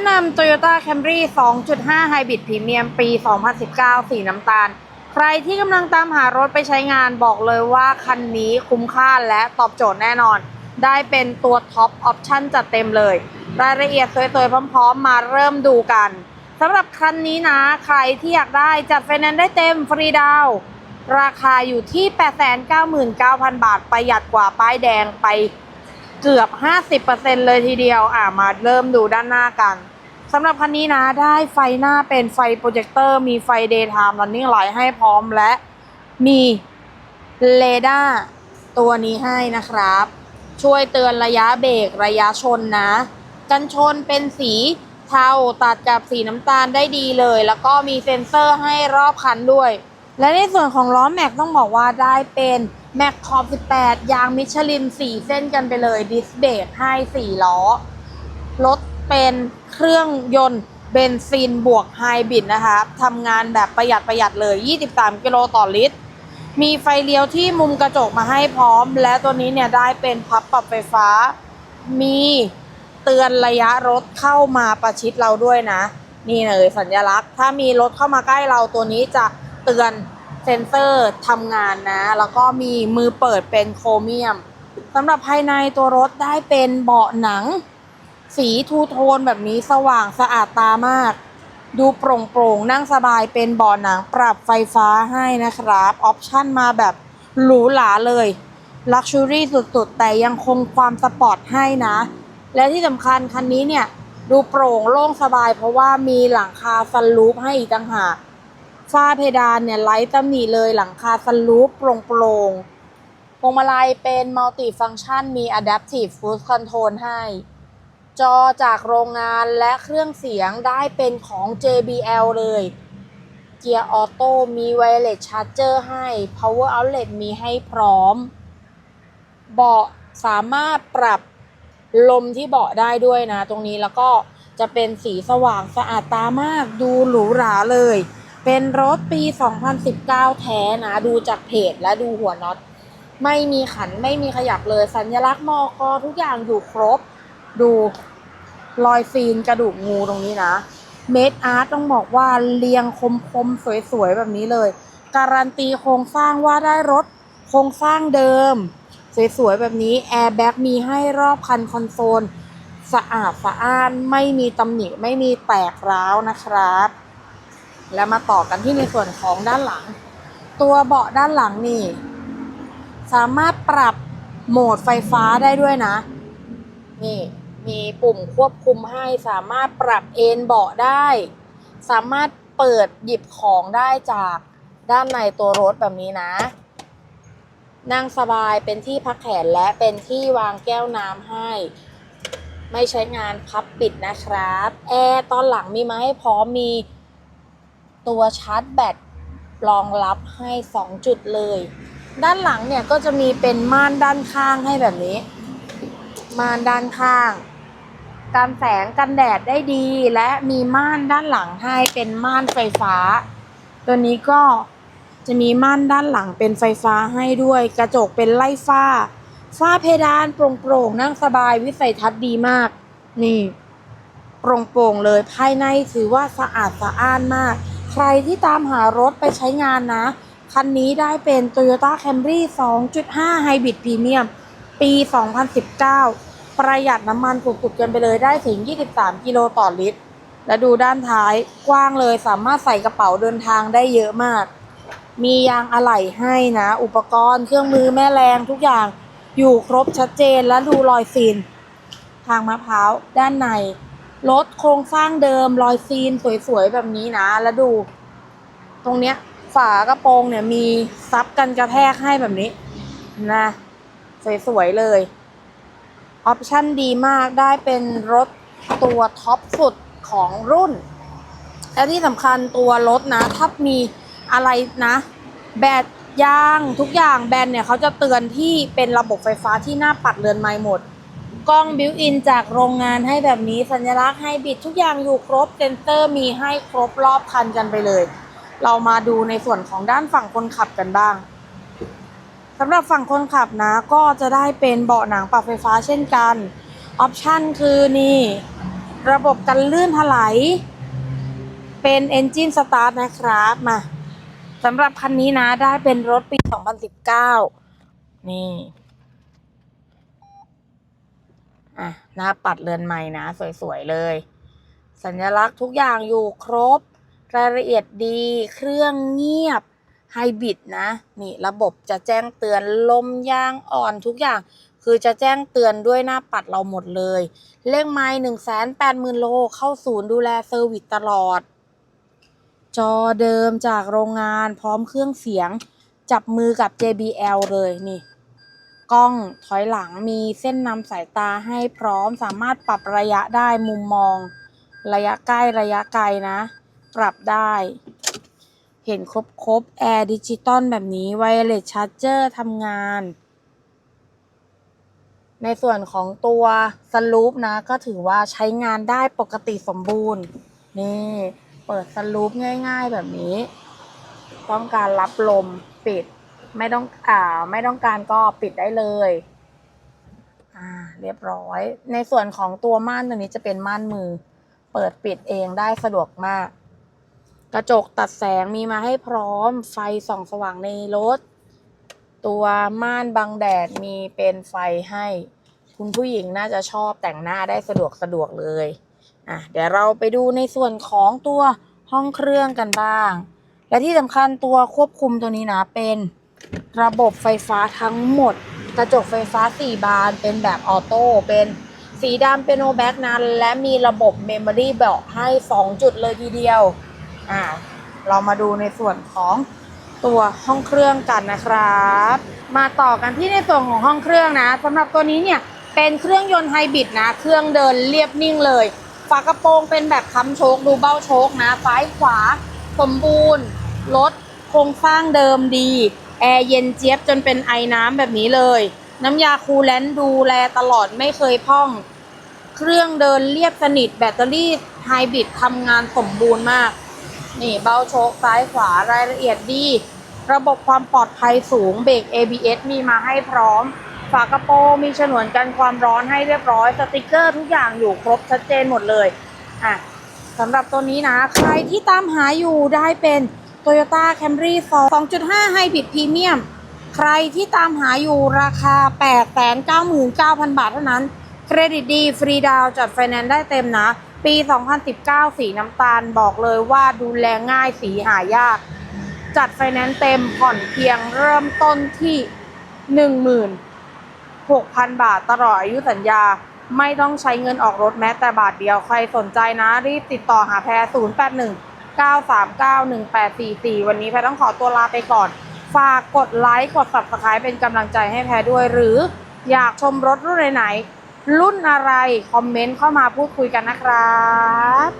นะนำ Toyota Camry 2.5 Hybrid Premium ปี 2019 สีน้ำตาล ใครที่กำลังตามหารถไปใช้งานบอกเลยว่าคันนี้คุ้มค่าและตอบโจทย์แน่นอน ได้เป็นตัวท็อปออปชั่นจัดเต็มเลย รายละเอียดสวยๆ พร้อมๆ มาเริ่มดูกันสำหรับคันนี้นะ ใครที่อยากได้จัดไฟแนนซ์ได้เต็มฟรีดาวราคาอยู่ที่ 899,000 บาท ประหยัดกว่าป้ายแดงไปเกือบ 50%เลยทีเดียว อ่ามาเริ่มดูด้านหน้ากัน สำหรับคันนี้นะได้ไฟหน้าเป็นไฟโปรเจคเตอร์มีไฟ daytime running light ให้พร้อมและมีเรดาร์ตัวนี้ให้นะครับ ช่วยเตือนระยะเบรกระยะชนนะ กันชนเป็นสีเทาตัดกับสีน้ำตาลได้ดีเลย แล้วก็มีเซ็นเซอร์ให้รอบคันด้วย และในส่วนของล้อแม็กต้องบอกว่าได้เป็นแม็กขอบ18 ยางมิชลิน 4 เส้นกันไปเลย ดิสเบรกให้ 4 ล้อ รถ เป็นเครื่องยนต์เบนซินบวกไฮบริดนะคะทำงานแบบประหยัดประหยัดเลย 23 กิโลต่อลิตร มีไฟเลี้ยวที่มุมกระจกมาให้พร้อม และตัวนี้เนี่ยได้เป็นพับปรับไฟฟ้า มีเตือนระยะรถเข้ามาประชิดเราด้วยนะ นี่เลยสัญลักษณ์ ถ้ามีรถเข้ามาใกล้เราตัวนี้จะเตือนเซ็นเซอร์ทำงานนะ แล้วก็มีมือเปิดเป็นโครเมียมสำหรับภายในตัวรถได้เป็นเบาะหนัง สีทูโทนแบบนี้สว่างสะอาดตามาก ดูโปร่งโปร่งๆนั่งสบายเป็นเบาะหนังปรับไฟฟ้าให้นะครับ ออปชั่นมาแบบหรูหราเลยลักชัวรี่สุดๆ แต่ยังคงความสปอร์ตให้นะ และที่สำคัญคันนี้เนี่ย ดูโปร่งโล่งสบาย เพราะว่ามีหลังคาซันลูปให้อีกต่างหากฝ้าเพดานเนี่ยไร้ตำหนิเลยหลังคาซันลูปโปร่งโปร่งๆพวงมาลัยเป็นมัลติฟัง c t ชันมี Adaptive Cruise Control ให้ จอจากโรงงานและเครื่องเสียงได้เป็นของ JBL เลย เกียร์ออโต้มี Wireless Charger ให้ Power Outlet มีให้พร้อม เบาะสามารถปรับลมที่เบาะได้ด้วยนะ ตรงนี้แล้วก็จะเป็นสีสว่างสะอาดตามากดูหรูหราเลย เป็นรถปี 2019 แท้นะ ดูจากเพจและดูหัวน็อต ไม่มีขันไม่มีขยับเลยสัญลักษณ์มอกอทุกอย่างอยู่ครบ ดู รอยซีนกระดูกงูตรงนี้นะ เมดอาร์ตต้องบอกว่าเรียงคมๆ สวยๆ แบบนี้เลย การันตีโครงสร้างว่าได้รถโครงสร้างเดิม สวยๆ แบบนี้แอร์แบ็กมีให้รอบคันคอนโซล สะอาดสะอ้านไม่มีตำหนิไม่มีแตกร้าวนะครับ แล้วมาต่อกันที่ในส่วนของด้านหลัง ตัวเบาะด้านหลังนี่ สามารถปรับโหมดไฟฟ้าได้ด้วยนะ นี่ มีปุ่มควบคุมให้สามารถปรับเอนเบาะได้ สามารถเปิดหยิบของได้จากด้านในตัวรถแบบนี้นะ นั่งสบายเป็นที่พักแขนและเป็นที่วางแก้วน้ำให้ ไม่ใช้งานพับปิดนะครับ แอร์ตอนหลังมีมาให้พร้อมมีตัวชาร์จแบตรองรับให้ 2 จุดเลย ด้านหลังเนี่ยก็จะมีเป็นม่านด้านข้างให้แบบนี้ ม่านด้านข้าง กันแสงกันแดดได้ดีและมีม่านด้านหลังให้เป็นม่านไฟฟ้า ตัวนี้ก็จะมีม่านด้านหลังเป็นไฟฟ้าให้ด้วย กระจกเป็นไล่ฝ้า ฝ้าเพดานโปร่งๆนั่งสบายวิสัยทัศน์ดีมาก นี่โปร่งๆเลยภายในถือว่าสะอาดสะอ้านมาก ใครที่ตามหารถไปใช้งานนะ คันนี้ได้เป็น Toyota Camry 2.5 Hybrid Premium ปี 2019 ประหยัดน้ำมันสุดๆกันไปเลยได้ถึง 23 กิโลต่อลิตร และดูด้านท้ายกว้างเลยสามารถใส่กระเป๋าเดินทางได้เยอะมาก มียางอะไหล่ให้นะ อุปกรณ์เครื่องมือแม่แรงทุกอย่างอยู่ครบชัดเจนและดูรอยซีน ทางมะพร้าวด้านในรถโครงสร้างเดิมรอยซีนสวยๆแบบนี้นะ แล้วดู ตรงเนี้ยฝากระโปรงเนี่ยมีซับกันกระแทกให้แบบนี้นะ สวยๆเลย ออปชั่นดีมากได้เป็นรถตัวท็อปสุดของรุ่น และที่สำคัญตัวรถนะถ้ามีอะไรนะ แบตยางทุกอย่างแบนเนี่ยเขาจะเตือนที่เป็นระบบไฟฟ้าที่หน้าปัดเรือนไม้หมด กล้องบิวอินจากโรงงานให้แบบนี้สัญลักษณ์ให้บิดทุกอย่างอยู่ครบเซนเซอร์มีให้ครบรอบคันกันไปเลย เรามาดูในส่วนของด้านฝั่งคนขับกันบ้าง สำหรับฝั่งคนขับนะก็จะได้เป็นเบาะหนังปรับไฟฟ้าเช่นกัน ออปชันคือนี่ ระบบกันลื่นถลายเป็น Engine Start นะครับ มาสำหรับคันนี้นะได้เป็นรถปี 2019 นี่ อะ หน้าปัดเรือนใหม่นะ สวย ๆ เลย สัญลักษณ์ทุกอย่างอยู่ครบ รายละเอียดดี เครื่องเงียบ ไฮบริดนะนี่ระบบจะแจ้งเตือนลมยางอ่อนทุกอย่าง คือจะแจ้งเตือนด้วยหน้าปัดเราหมดเลย เลขไม้หนึ่งแสนแปดหมื่นโลเข้าศูนย์ดูแลเซอร์วิสตลอด จอเดิมจากโรงงานพร้อมเครื่องเสียง จับมือกับ JBL เลยนี่ กล้องถอยหลังมีเส้นนำสายตาให้พร้อมสามารถปรับระยะได้มุมมอง ระยะใกล้ระยะไกลนะ ปรับได้ ห็นครบครบแอร์ดิจิตอลแบบนี้ไวเลสชาร์เจอร์ทำงาน ในส่วนของตัวสลูปนะ ก็ถือว่าใช้งานได้ปกติสมบูรณ์ นี่ เปิดสลูปง่าย ๆ แบบนี้ ต้องการรับลมปิด ไม่ต้องอ่าไม่ต้องการก็ปิดได้เลยอ่าเรียบร้อย ในส่วนของตัวม่านตัวนี้จะเป็นม่านมือ เปิดปิดเองได้สะดวกมาก กระจกตัดแสงมีมาให้พร้อมไฟส่องสว่างในรถ ตัวม่านบังแดดมีเป็นไฟให้ คุณผู้หญิงน่าจะชอบแต่งหน้าได้สะดวกสะดวกเลยอะเดี๋ยวเราไปดูในส่วนของตัวห้องเครื่องกันบ้าง และที่สำคัญตัวควบคุมตัวนี้นะเป็นระบบไฟฟ้าทั้งหมด กระจกไฟฟ้า 4 บานเป็นแบบออโต้เป็นสีดำเป็นโนแบ็กนั้น และมีระบบเมมโมรี่เบลให้ 2 จุดเลยทีเดียว อ่าเรามาดูในส่วนของตัวห้องเครื่องกันนะครับ มาต่อกันที่ในส่วนของห้องเครื่องนะสำหรับตัวนี้เนี่ยเป็นเครื่องยนต์ไฮบริดนะ เครื่องเดินเรียบนิ่งเลย ฝากระโปรงเป็นแบบค้ำโชคดูเบ้าโชคนะซ้ายขวา สมบูรณ์รถโครงสร้างเดิมดี แอร์เย็นเจี๊ยบจนเป็นไอน้ำแบบนี้เลย น้ำยาคูลแลนดูแลตลอดไม่เคยพ่อง เครื่องเดินเรียบสนิทแบตเตอรี่ไฮบริดทำงานสมบูรณ์มาก นี่เบ้าโชคซ้ายขวารายละเอียดดี ระบบความปลอดภัยสูงเบรก ABS มีมาให้พร้อม ฝากระโปรงมีฉนวนกันความร้อนให้เรียบร้อย สติกเกอร์ทุกอย่างอยู่ครบชัดเจนหมดเลยอะสำหรับตัวนี้นะ ใครที่ตามหาอยู่ได้เป็น Toyota Camry 2.5 Hybrid Premium ใครที่ตามหาอยู่ราคา 899,000 บาทเท่านั้น เครดิตดี ฟรีดาวจัดไฟแนนซ์ได้เต็มนะ ปี 2019 สีน้ำตาลบอกเลยว่าดูแลง่ายสีหายาก จัดไฟแนนซ์เต็มผ่อนเพียงเริ่มต้นที่ 16,000 บาทตลอดอายุสัญญา ไม่ต้องใช้เงินออกรถแม้แต่บาทเดียวใครสนใจนะ รีบติดต่อหาแพร 081 939 1844 วันนี้แพรต้องขอตัวลาไปก่อน ฝากกดไลค์ กด subscribe เป็นกำลังใจให้แพรด้วย หรืออยากชมรถรุ่นไหน รุ่นอะไร คอมเมนต์เข้ามาพูดคุยกันนะครับ